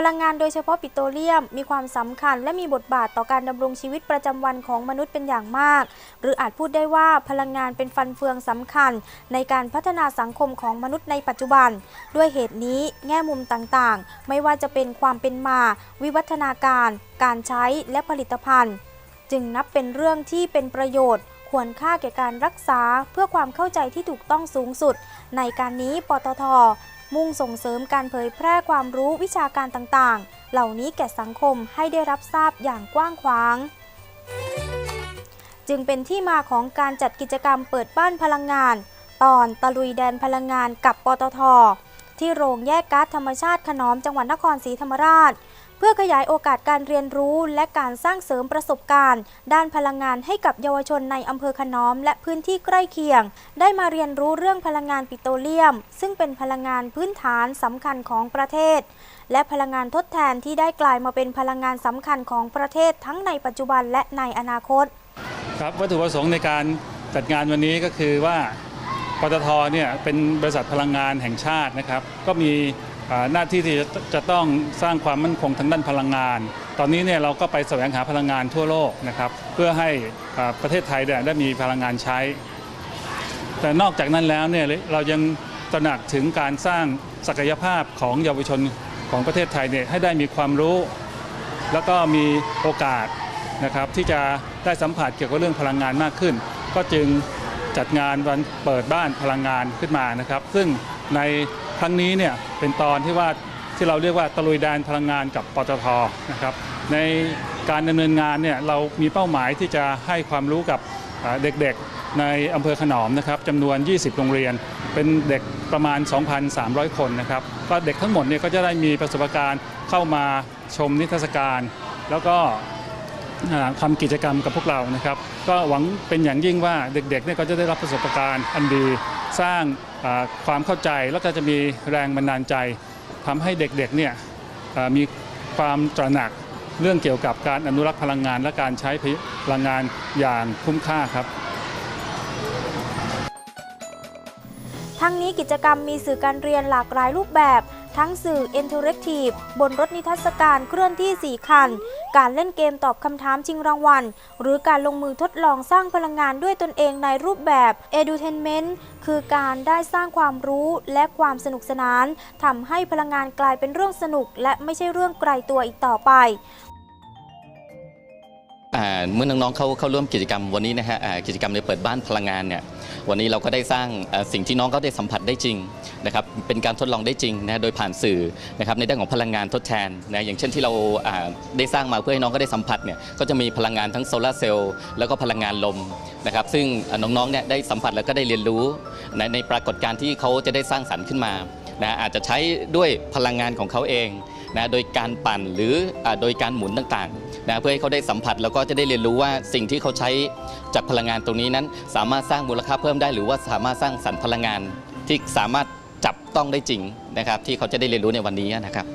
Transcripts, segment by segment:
พลังงานโดยเฉพาะปิโตรเลียม มีความสำคัญ และมีบทบาทต่อการดำรงชีวิตประจำวันของมนุษย์เป็นอย่างมาก หรืออาจพูดได้ว่าพลังงานเป็นฟันเฟืองสำคัญ ในการพัฒนาสังคมของมนุษย์ในปัจจุบัน ด้วยเหตุนี้แง่มุมต่างๆ ไม่ว่าจะเป็นความเป็นมา วิวัฒนาการ การใช้และผลิตภัณฑ์ จึงนับเป็นเรื่องที่เป็นประโยชน์ควรค่าแก่การรักษาเพื่อความเข้าใจที่ถูกต้องสูงสุด ในการนี้ปตท มุ่งส่งเสริมการเผยแพร่ความรู้วิชาการต่างๆ เหล่านี้แก่สังคมให้ได้รับทราบอย่างกว้างขวาง จึงเป็นที่มาของการจัดกิจกรรมเปิดบ้านพลังงาน ตอนตะลุยแดนพลังงานกับปตทที่โรงแยกก๊าซธรรมชาติขนอมจังหวัดนครศรีธรรมราช เพื่อขยายโอกาสการเรียนรู้ และการสร้างเสริมประสบการณ์ ด้านพลังงานให้กับเยาวชนในอำเภอขนอม และพื้นที่ใกล้เคียง ได้มาเรียนรู้เรื่องพลังงานปิโตรเลียม ซึ่งเป็นพลังงานพื้นฐานสำคัญของประเทศ และพลังงานทดแทนที่ได้กลายมาเป็นพลังงานสำคัญของประเทศทั้งในปัจจุบันและในอนาคต ครับวัตถุประสงค์ในการจัดงานวันนี้ก็คือว่าปตทเนี่ยเป็นบริษัทพลังงานแห่งชาตินะครับ ก็มี หน้าที่ที่จะจะต้องสร้างความมั่นคงทางด้านพลังงาน ตอนนี้เนี่ยเราก็ไปแสวงหาพลังงานทั่วโลกนะครับเพื่อให้ประเทศไทยเนี่ยได้มีพลังงานใช้ แต่นอกจากนั้นแล้วเนี่ยเรายังตระหนักถึงการสร้างศักยภาพของเยาวชนของประเทศไทยเนี่ยให้ได้มีความรู้ แล้วก็มีโอกาสนะครับที่จะได้สัมผัสเกี่ยวกับเรื่องพลังงานมากขึ้น ก็จึงจัดงานวันเปิดบ้านพลังงานขึ้นมานะครับ ซึ่งใน ครั้งนี้เนี่ยเป็นตอนที่ว่าที่เราเรียกว่าตะลุยแดนพลังงานกับปตทนะครับในการดำเนินงานเนี่ยเรามีเป้าหมายที่จะให้ความรู้กับเด็กๆในอำเภอขนอมนะครับจำนวน 20 โรงเรียน เป็นเด็กประมาณ 2,300 คนนะครับก็เด็กทั้งหมดเนี่ยก็จะได้มีประสบการณ์เข้ามาชมนิทรรศการ แล้วก็ทำกิจกรรมกับพวกเรานะครับ ก็หวังเป็นอย่างยิ่งว่าเด็กๆเนี่ยก็จะได้รับประสบการณ์อันดี สร้าง ความเข้าใจแล้วก็จะมีแรงบันดาลใจทำให้เด็กๆเนี่ยมีความตระหนักเรื่องเกี่ยวกับการอนุรักษ์พลังงาน และการใช้พลังงานอย่างคุ้มค่าครับ ทั้งนี้กิจกรรมมีสื่อการเรียนหลากหลายรูปแบบ ทั้งสื่ออินเทอร์แอคทีฟบนรถนิทรรศการเคลื่อนที่ 4 คัน การเล่นเกมตอบคำถามชิงรางวัล หรือการลงมือทดลองสร้างพลังงานด้วยตนเองในรูปแบบ Edutainment คือการได้สร้างความรู้และความสนุกสนานทำให้พลังงานกลายเป็นเรื่องสนุก และไม่ใช่เรื่องไกลตัวอีกต่อไป เมื่อน้องๆเข้าเข้าร่วมกิจกรรมวันนี้นะฮะกิจกรรมในเปิดบ้านพลังงานเนี่ยวันนี้เราก็ได้สร้างสิ่งที่น้องก็ได้สัมผัสได้จริงนะครับเป็นการทดลองได้จริงนะโดยผ่านสื่อนะครับในด้านของพลังงานทดแทนนะอย่างเช่นที่เราได้สร้างมาเพื่อให้น้องก็ได้สัมผัสเนี่ยก็จะมีพลังงานทั้งโซลาร์เซลล์แล้วก็พลังงานลมนะครับซึ่งน้องๆเนี่ยได้สัมผัสแล้วก็ได้เรียนรู้ในในปรากฏการณ์ที่เขาจะได้สร้างสรรค์ขึ้นมานะอาจจะใช้ด้วยพลังงานของเขาเอง นะโดยการปั่นหรืออโดยการหมุนต่างๆนะเพื่อให้เขาได้สัมผัสแล้วก็จะได้เรียนรู้ว่าสิ่งที่เขาใช้จากพลังงานตรงนี้นั้น สามารถสร้างมูลค่าเพิ่มได้ หรือว่าสามารถสร้างสรรค์พลังงานที่สามารถจับต้องได้จริงนะครับ ที่เขาจะได้เรียนรู้ในวันนี้นะครับ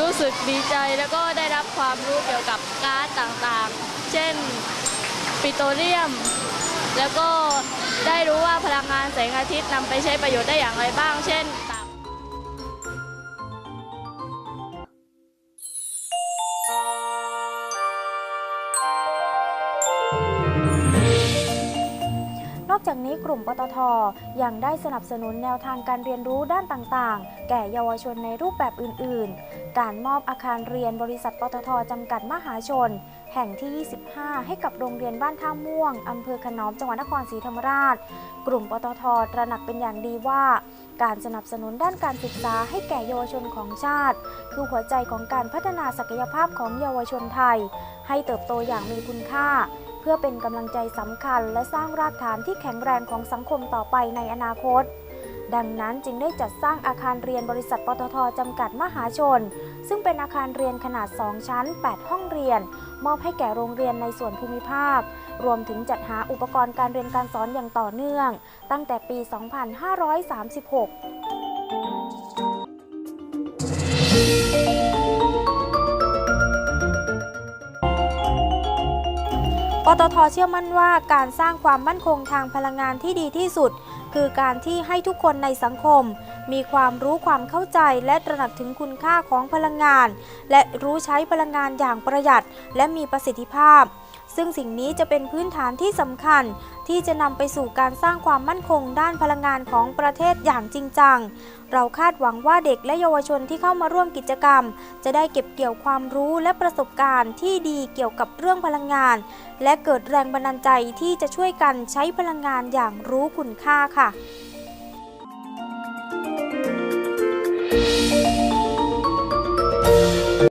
รู้สึกดีใจแล้วก็ได้รับความรู้เกี่ยวกับก๊าซต่างๆ เช่น ปิโตรเลียม แล้วก็ ได้รู้ว่าพลังงานแสงอาทิตย์นำไปใช้ประโยชน์ได้อย่างไรบ้าง เช่น จากนี้กลุ่มปตทยังได้สนับสนุนแนวทางการเรียนรู้ด้านต่างๆ แก่เยาวชนในรูปแบบอื่น ๆ การมอบอาคารเรียนบริษัทปตทจำกัดมหาชน แห่งที่ 25 ให้กับโรงเรียนบ้านท่าม่วงอำเภอขนอมจังหวัดนครศรีธรรมราช กลุ่มปตทตระหนักเป็นอย่างดีว่า การสนับสนุนด้านการศึกษาให้แก่เยาวชนของชาติ คือหัวใจของการพัฒนาศักยภาพของเยาวชนไทย ให้เติบโตอย่างมีคุณค่า พื่อเป็นกำลังใจสำคัญ และสร้างรากฐานที่แข็งแรงของสังคมต่อไปในอนาคต ดังนั้นจึงได้จัดสร้างอาคารเรียนบริษัทปตทจำกัดมหาชน ซึ่งเป็นอาคารเรียนขนาด 2 ชั้น 8 ห้องเรียน มอบให้แก่โรงเรียนในส่วนภูมิภาค รวมถึงจัดหาอุปกรณ์การเรียนการสอนอย่างต่อเนื่อง ตั้งแต่ปี 2536 ปตทเชื่อมั่นว่าการสร้างความมั่นคงทางพลังงานที่ดีที่สุด คือการที่ให้ทุกคนในสังคม มีความรู้ความเข้าใจและตระหนักถึงคุณค่าของพลังงาน และรู้ใช้พลังงานอย่างประหยัด และมีประสิทธิภาพ ซึ่งสิ่งนี้จะเป็นพื้นฐานที่สำคัญ ที่จะนำไปสู่การสร้างความมั่นคงด้านพลังงานของประเทศอย่างจริงจัง เราคาดหวังว่าเด็กและเยาวชนที่เข้ามาร่วมกิจกรรม จะได้เก็บเกี่ยวความรู้และประสบการณ์ที่ดีเกี่ยวกับเรื่องพลังงาน และเกิดแรงบันดาลใจที่จะช่วยกันใช้พลังงานอย่างรู้คุณค่าค่ะ